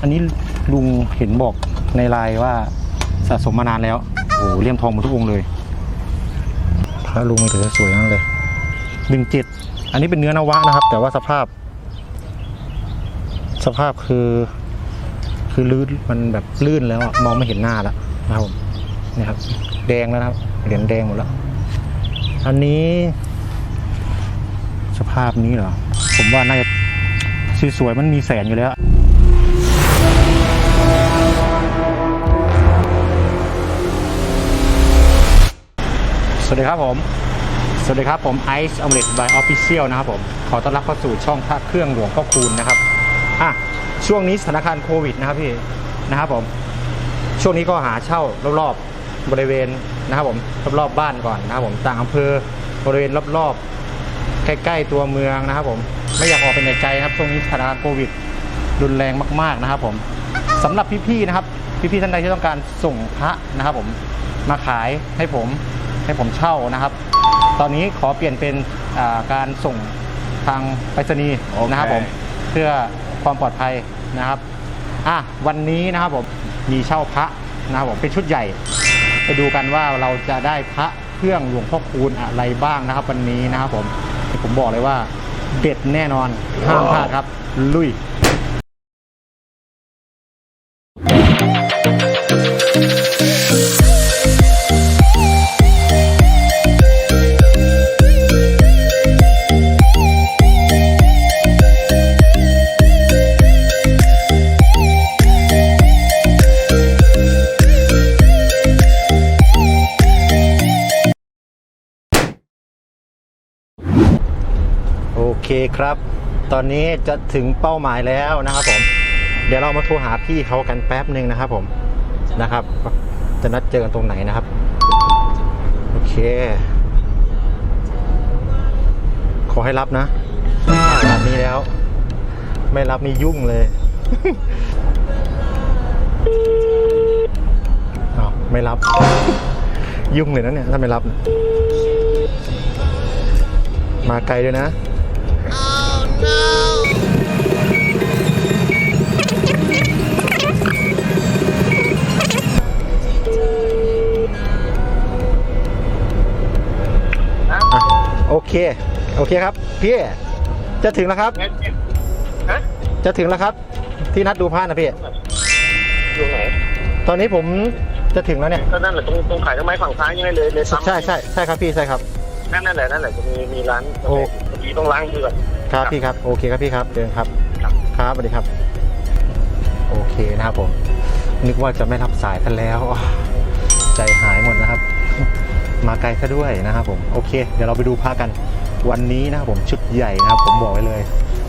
อันนี้ลุงเห็นบอกในไลน์ว่าสะสมมานานแล้ว โอ้โหเลี่ยมทองหมดทุกองค์เลยพระลุงมีแต่สวยๆทั้งนั้นเลยหนึ่งเจ็ดอันนี้เป็นเนื้อนวะนะครับ แต่ว่าสภาพ สภาพคือ คือลื่นมันแบบลื่นแล้วอะมองไม่เห็นหน้าแล้วนะครับผมนี่ครับ แดงแล้วนะครับเหรียญแดงหมดแล้ว อันนี้ สภาพนี้เหรอ ผมว่าน่าจะสวยๆมันมีแสนอยู่แล้ว สวัสดีครับผม สวัสดีครับผม Ice Omelette by Official นะครับผม ขอต้อนรับเข้าสู่ช่องพระเครื่องหลวงพ่อคูณนะครับอะช่วงนี้สถานการณ์โควิดนะครับพี่นะครับผม ช่วงนี้ก็หาเช่ารอบๆบริเวณนะครับผมรอบๆบ้านก่อนนะครับผมต่างอำเภอบริเวณรอบๆใกล้ๆตัวเมืองนะครับผมไม่อยากออกไปไหนไกลครับช่วงนี้สถานการณ์โควิด รุนแรงมาก ๆนะครับผมสำหรับพี่ๆนะครับ พี่ๆท่านใดที่ต้องการส่งพระนะครับผมมาขายให้ผม ให้ผมเช่านะครับ ตอนนี้ขอเปลี่ยนเป็นอ่าการส่งทางไปรษณีย์นะครับผมเพื่อความปลอดภัยนะครับอะวันนี้นะครับผมมีเช่าพระนะครับผมเป็นชุดใหญ่ ไปดูกันว่าเราจะได้พระเครื่องหลวงพ่อคูณอะไรบ้างนะครับ วันนี้นะครับผมผมบอกเลยว่าเด็ดแน่นอนห้ามพลาดครับ ลุย เคครับ ตอนนี้จะถึงเป้าหมายแล้วนะครับผม เดี๋ยวเรามาโทรหาพี่เขากันแป๊บหนึ่งนะครับผมนะครับ จะนัดเจอกันตรงไหนนะครับ โอเค ขอให้รับนะรับนี้แล้ว ไม่รับนี่ยุ่งเลยอ้าไม่รับ ยุ่งเลยนะเนี่ยถ้าไม่รับ มาไกลด้วยนะ อะโอเค โอเคครับ พี่ จะถึงแล้วครับ งั้นฮะจะถึงแล้วครับ ที่นัดดูผ้านะพี่ อยู่ไหนตอนนี้ผมจะถึงแล้วเนี่ย ก็นั่นแหละตรงตรงขายต้นไม้ฝั่งซ้ายยังไงเลยเลยซ้ำใช่ใช่ใช่ครับพี่ใช่ครับ นั่นนั่นแหละนั่นแหละจะมีมีร้านโอ้เมื่อกี้ต้องล้างมือก่อน ครับพี่ครับโอเคครับพี่ครับเดินครับครับครับสวัสดีครับ โอเคนะครับผม นึกว่าจะไม่รับสายกันแล้วอ้อใจหายหมดนะครับ มาไกลซะด้วยนะครับผมโอเค เดี๋ยวเราไปดูพระกันวันนี้นะครับผมชุดใหญ่นะครับ ผมบอกไว้เลย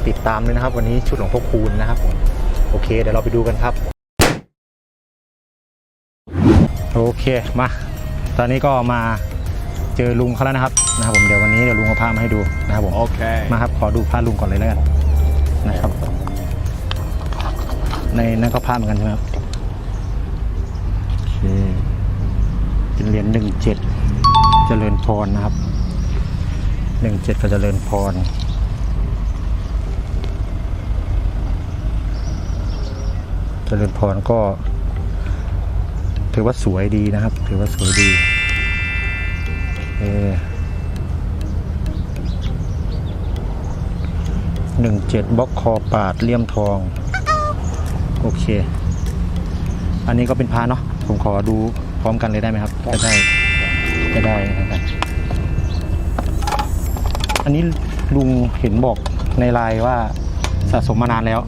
ติดตามเลยนะครับ วันนี้ชุดหลวงพ่อคูณนะครับผมโอเค เดี๋ยวเราไปดูกันครับ โอเคมา ตอนนี้ก็มา เจอลุงเขาแล้วนะครับนะครับผมเดี๋ยววันนี้เดี๋ยวลุงเอาพามาให้ดูนะครับผม Okay. มาครับขอดูผ้าลุงก่อนเลยแล้วกันนะครับ ในนั้นก็ผ้าเหมือนกันใช่ไหมครับโอเคเป็นเหรียญหนึ่งเจ็ดเจริญพรนะครับหนึ่งเจ็ดก็เจริญพรเจริญพรก็ ถือว่าสวยดีนะครับ ถือว่าสวยดีโอเค หนึ่งเจ็ดบล็อกคอปาดเลี่ยมทอง โอเค อันนี้ก็เป็นพาเนาะผมขอดูพร้อมกันเลยได้ไหมครับ จะได้ จะได้นะครับอันนี้ลุงเห็นบอกในไลน์ว่าสะสมมานานแล้ว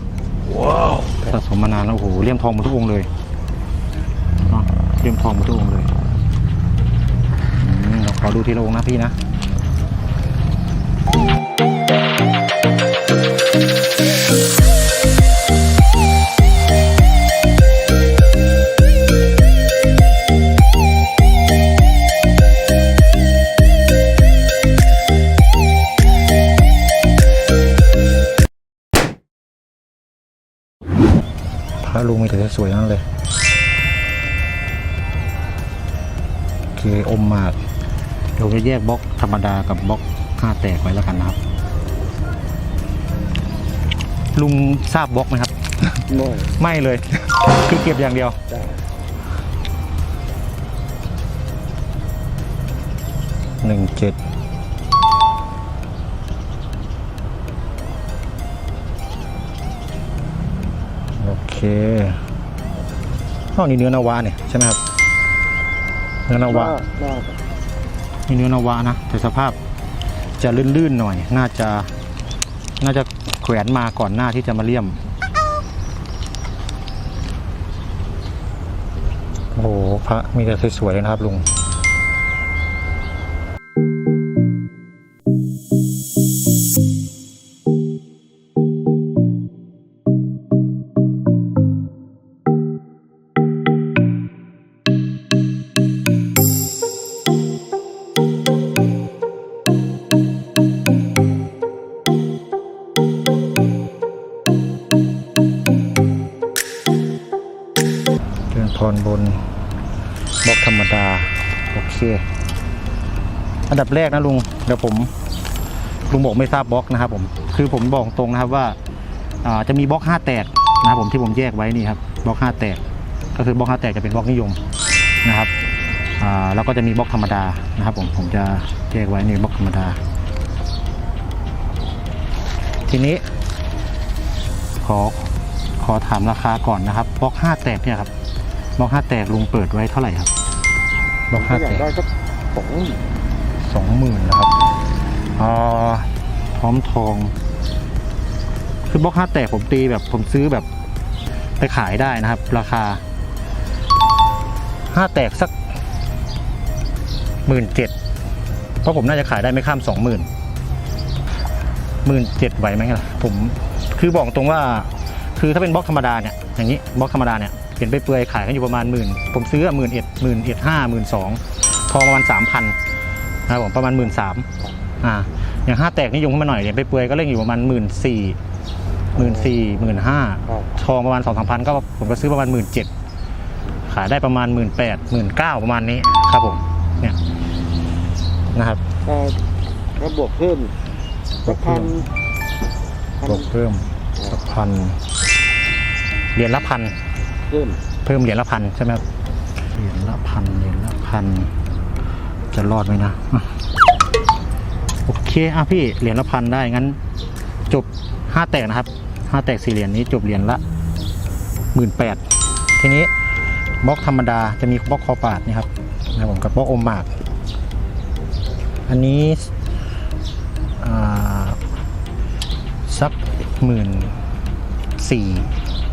Wow. สะสมมานานแล้วโอ้โหเลี่ยมทองหมดทุกองค์เลยเนาะเลี่ยมทองหมดทุกองค์เลยอืมเรา ขอดูทีละองค์นะพี่นะพระลุงมีแต่สวยทั้งนั้นเลย โอเค อมมาก เดี๋ยวจะแยกบล็อกธรรมดากับบล็อกห้าแตกไว้แล้วกันนะครับ ลุงทราบบล็อกไหมครับหน่อยไม่เลย คือเก็บอย่างเดียวจ้ะหนึ่งเจ็ดโอเคอ๋อนี่เนื้อนาวาเนี่ยใช่ไหมครับ เนื้อนาวาน่าจะ นี่เนื้อนาวะนะ แต่สภาพจะลื่นๆหน่อย น่าจะ น่าจะแขวนมาก่อนหน้าที่จะมาเลี่ยม โอ้โหพระมีแต่สวยๆเลยนะครับลุง เดินบนบล็อกธรรมดา โอเค อันดับแรกนะลุง เดี๋ยวผมลุงบอกไม่ทราบบล็อกนะครับ ผมคือผมบอกตรงนะครับว่าอาจะมีบล็อกห้าแตกนะครับผมที่ผมแยกไว้นี่ครับบล็อกห้าแตก ก็คือบล็อกห้าแตกจะเป็นบล็อกนิยมนะครับแล้วก็จะมีบล็อกธรรมดานะครับ ผมผมจะแยกไว้ในบล็อกธรรมดา ทีนี้ ขอขอถามราคาก่อนนะครับบล็อกห้าแตกเนี่ยครับ บล็อกห้าแตกลุงเปิดไว้เท่าไหร่ครับบล็อกถ้าห้าอยาแตกกได้ก็สองสองหมื่นนะครับอ่าพร้อมทอง คือบล็อกห้าแตกผมตีแบบผมซื้อแบบไปขายได้นะครับ ราคาห้าแตกสักหมื่นเจ็ดเพราะผมน่าจะขายได้ไม่ข้ามสองหมื่นหมื่นเจ็ดไหวไหมล่ะผมคือบอกตรงว่า คือถ้าเป็นบล็อกธรรมดาเนี่ยอย่างนี้บล็อกธรรมดาเนี่ย เห็นไปเปื่อยๆขายกันอยู่ประมาณหมื่นผมซื้อหมื่นเอ็ดหมื่นเอ็ดห้าหมื่นสองทองประมาณสามพันนะครับผมประมาณหมื่นสามอ่าอย่างห้าแตกนิยมขึ้นมาหน่อยเนี่ยไปเปื่อยๆก็เล่นอยู่ประมาณหมื่นสี่หมื่นสี่หมื่นห้าครับทองประมาณสองสามพันก็ผมก็ซื้อประมาณหมื่นเจ็ดขายได้ประมาณหมื่นแปดหมื่นเก้าประมาณนี้ครับผมเนี่ยนะครับถ้าถ้าบวกเพิ่มสักพันพันบวกเพิ่มสักพันเหรียญละพัน เพิ่มเพิ่มเหรียญละพันใช่ไหมครับเหรียญละพันเหรียญละพันจะรอดไหมนะอะโอเคอะพี่เหรียญละพันได้งั้น จบห้าแตกนะครับห้าแตกสี่เหรียญนี้จบเหรียญละหมื่นแปดทีนี้บล็อกธรรมดาจะมีบล็อกคอปาดนี่ครับนะครับผมกับบล็อกอมหมาก อันนี้อ่าสักหมื่นสี่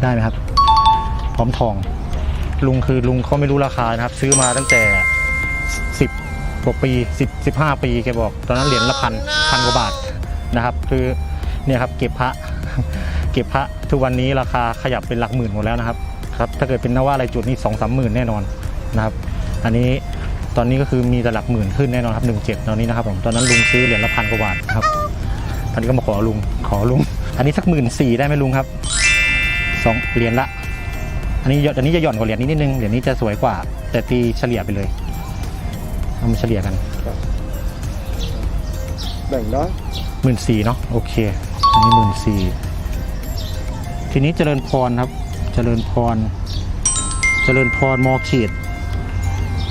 ได้ไหมครับ พร้อมทอง ลุงคือลุงเขาไม่รู้ราคานะครับ ซื้อมาตั้งแต่สิบกว่าปีสิบสิบห้าปีแกบอก ตอนนั้นเหรียญละพันพันกว่าบาทนะครับ คือเนี่ยครับเก็บพระ เก็บพระทุกวันนี้ราคาขยับเป็นหลักหมื่นหมดแล้วนะครับครับถ้าเกิดเป็นนว่าอะไรจุดนี่สองสามหมื่นแน่นอนนะครับ อันนี้ตอนนี้ก็คือมีแต่หลักหมื่นขึ้นแน่นอนครับหนึ่งเจ็ดตอนนี้นะครับผมตอนนั้นลุงซื้อเหรียญละพันกว่าบาทครับตอนนี้ก็มาขอลุงขอลุง อันนี้สักหมื่นสี่ได้ไหมลุงครับสองเหรียญละ อันนี้อันนี้จะหย่อนกว่าเหรียญนี้นิดนึง เหรียญนี้จะสวยกว่า แต่ตีเฉลี่ยไปเลยเอามาเฉลี่ยกันแบ่งได้หมื่นสี่เนาะโอเค อันนี้หมื่นสี่ทีนี้เจริญพรครับ เจริญพร เจริญพรมอขีด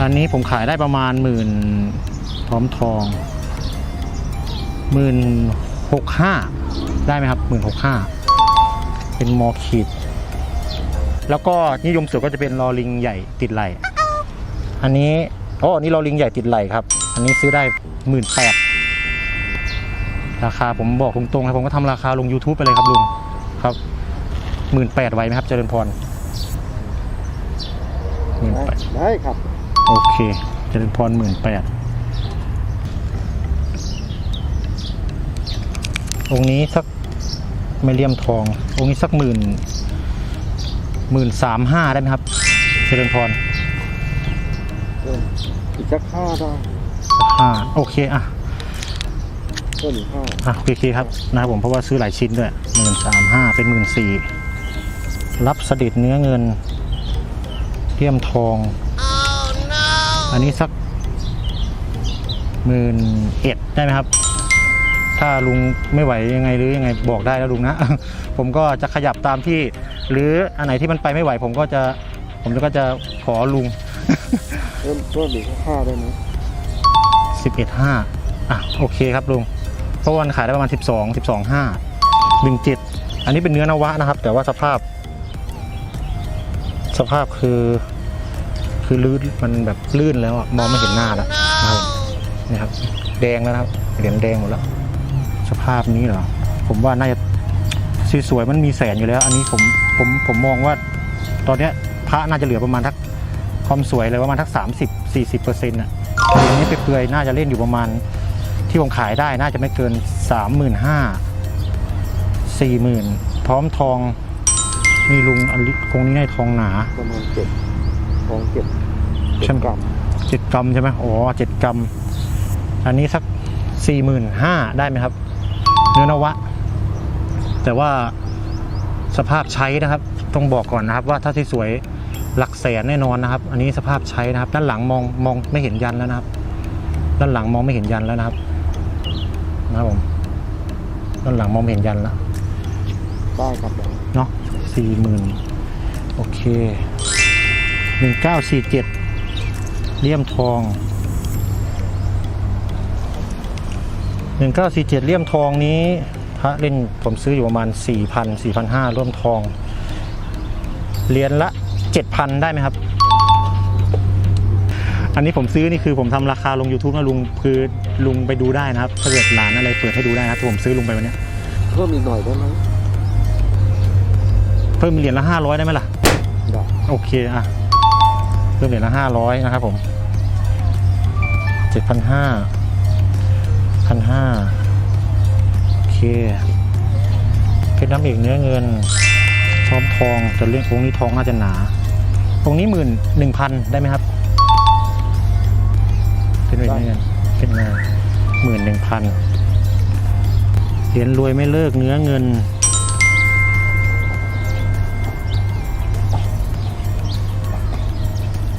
อันนี้ผมขายได้ประมาณหมื่นพร้อมทองหมื่นหกห้าได้ไหมครับหมื่นหกห้าเป็นมอขีด แล้วก็นิยมสุดก็จะเป็นลอลิงใหญ่ติดไหลอันนี้โอ้อันนี้ลอลิงใหญ่ติดไหลครับ อันนี้ซื้อได้หมื่นแปดราคาผมบอกตรงๆครับผมก็ทำราคาลง YouTube ไปเลยครับลุงครับหมื่นแปดไว้ไหมครับเจริญพรหมื่นแปดได้ครับ โอเคเจริญพรหมื่นแปดองค์นี้สักไม่เลี่ยมทอง องค์นี้สักหมื่น หมื่นสามห้าได้ไหมครับ เจริญพรเพิ่มอีกสักห้าได้ห้าโอเคอะเพิ่มอีกห้าอะโอเคครับนะครับผมเพราะว่าซื้อหลายชิ้นด้วยหมื่นสามห้าเป็นหมื่นสี่รับสดิดเนื้อเงินเลี่ยมทอง อันนี้สักหมื่นเอ็ดได้ไหมครับ ถ้าลุงไม่ไหวยังไงหรือยังไงบอกได้แล้วลุงนะ ผมก็จะขยับตามที่ หรืออันไหนที่มันไปไม่ไหว ผมก็จะ ผมก็จะขอลุงเพิ่มเพิ่มอีกห้าได้ไหม11 5อะโอเคครับลุงเพราะวันขายได้ประมาณ12 12 5 17อันนี้เป็นเนื้อนวะนะครับ แต่ว่าสภาพ สภาพคือ คือลื่นมันแบบลื่นแล้วอะมองไม่เห็นหน้าแล้วนะครับนี่ครับ แดงแล้วนะครับเหรียญแดงหมดแล้ว สภาพนี้เหรอผมว่าน่าจะสวยๆมันมีแสนอยู่แล้ว อันนี้ผม ผมผมมองว่าตอนเนี้ยพระน่าจะเหลือประมาณทักความสวยเลยประมาณทัก 30 40เปอร์เซ็นต์อะอันนี้เปลือยๆน่าจะเล่นอยู่ประมาณ ที่ผมขายได้น่าจะไม่เกิน 35,000 40,000 พร้อมทองนี่ลุงอันนี้คงนี้ได้ทองหนาประมาณเจ็ดทองเจ็ดใช่ไหมกรัมเจ็ดกรัมใช่ไหมอ๋อเจ็ดกรัม อันนี้สักสี่หมื่นห้าได้ไหมครับ เนื้อนวะ แต่ว่า สภาพใช้นะครับ ต้องบอกก่อนนะครับ ว่าถ้าที่สวยหลักแสนแน่นอนนะครับ อันนี้สภาพใช้นะครับ ด้านหลังมองมองไม่เห็นยันแล้วนะครับ ด้านหลังมองไม่เห็นยันแล้วนะครับนะครับผมด้านหลังมองไม่เห็นยันแล้วได้ครับเนาะสี่หมื่นโอเคหนึ่งเก้าสี่เจ็ดเลี่ยมทองหนึ่งเก้าสี่เจ็ดเลี่ยมทองนี้พ ระเล่นผมซื้ออยู่ประมาณ 4,000 4,500ร่วมทองเหรียญละ 7,000 ได้ไหมครับ อันนี้ผมซื้อนี่คือผมทำราคาลง YouTube นะลุงคือลุงไปดูได้นะครับถ้าเกิดหลานอะไรเปิดให้ดูได้นะครับผมซื้อลุงไปวันนี้เพิ่มอีกหน่อยได้ไหมเพิ่มเหรียญละ 500 ได้ไหมล่ะโอเคอะเพิ่มเหรียญละ 500 นะครับผม7,500 1,500 เคเพชรน้ำเอกเนื้อเงินพร้อมทองแต่เรื่ององค์นี้ทองน่าจะหนา องค์นี้หมื่นหนึ่งพันได้ไหมครับเพชรเนื้อเงินเพชรเงินหมื่นหนึ่งพันเหรียญรวยไม่เลิกเนื้อเงิน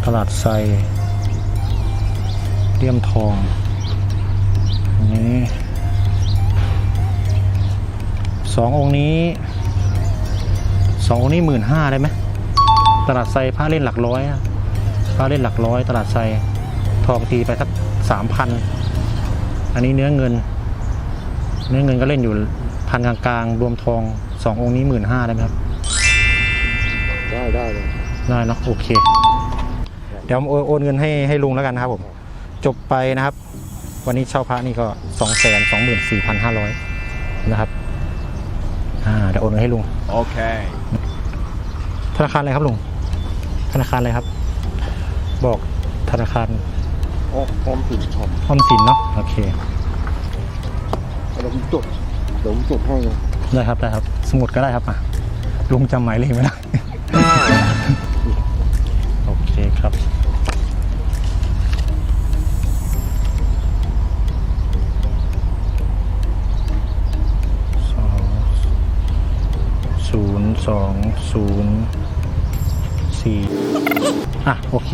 ตลาดไซเลี่ยมทองอันนี้ สององค์นี้สององค์นี้หมื่นห้าได้ไหมตลาดไซผ้าเล่นหลักร้อยอะผ้าเล่นหลักร้อย ตลาดไซทองตีไปสักสามพันอันนี้เนื้อเงิน เนื้อเงินก็เล่นอยู่พันกลางๆ รวมทองสององค์นี้หมื่นห้าได้ไหมครับ ได้ได้เลยได้เนอะโอเค เดี๋ยวโอนโอนเงินให้ให้ลุงแล้วกันนะครับผม จบไปนะครับ วันนี้เช่าพระนี่ก็สองแสนสองหมื่นสี่พันห้าร้อยนะครับอ่าเดี๋ยวโอ นเงินให้ลุง Okay. ธนาคารอะไรครับลุง ธนาคารอะไรครับ บอกธนาคารออกออมสินช็อปออมสินเนาะ โอเค เดี๋ยวผมจดเดี๋ยวผมจดให้นะได้ครับได้ครับ สมุดก็ได้ครับอะลุงจำหมายเลขไม่ได้ ศูนย์สี่อะโอเค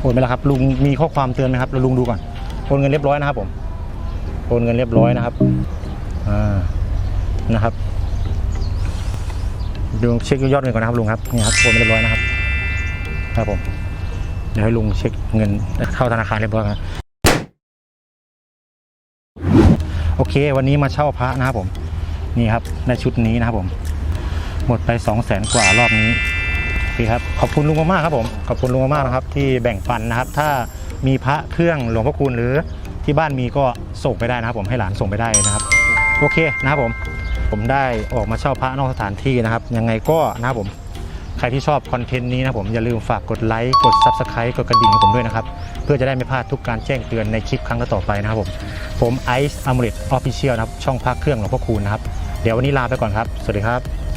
โอนไปแล้วครับลุงมีข้อความเตือนไหมครับเราลุงดูก่อนโอนเงินเรียบร้อยนะครับผมโอนเงินเรียบร้อยนะครับอ่านะครับดูเช็คยอดเงินก่อนนะครับลุงครับนี่ครับโอนเรียบร้อยนะครับครับผมเดี๋ยวให้ลุงเช็คเงินเข้าธนาคารเรียบร้อยครับโอเค วันนี้มาเช่าพระนะครับผม นี่ครับในชุดนี้นะครับผม หมดไป2 0 0แสนกว่ารอบนี้โอเครับขอบคุณลุงมากๆครับผมขอบคุณลุงมากๆนะครับ ที่แบ่งปันนะครับ ถ้ามีพระเครื่องหลวงพ่อคูณหรือที่บ้านมีก็ส่งไปได้นะครับ ผมให้หลานส่งไปได้นะครับ โอเคนะครับผมผมได้ออกมาเช่าพระนอกสถานที่นะครับ ยังไงก็นะครับผมใครที่ชอบคอนเทนต์นี้นะผมอย่าลืมฝากกดไลค์กด Subscribe กดกระดิ่งให้ผมด้วยนะครับ เพื่อจะได้ไม่พลาดทุกการแจ้งเตือนในคลิปครั้งต่อไปนะครับผมผมไอซ์อม l ิ t ออฟฟิเชียลนะครับ ช่องพักเครื่องหลวงพ่อคูณนะครับ เดี๋ยววันนี้ลาไปก่อนครับ สวัสดีครับ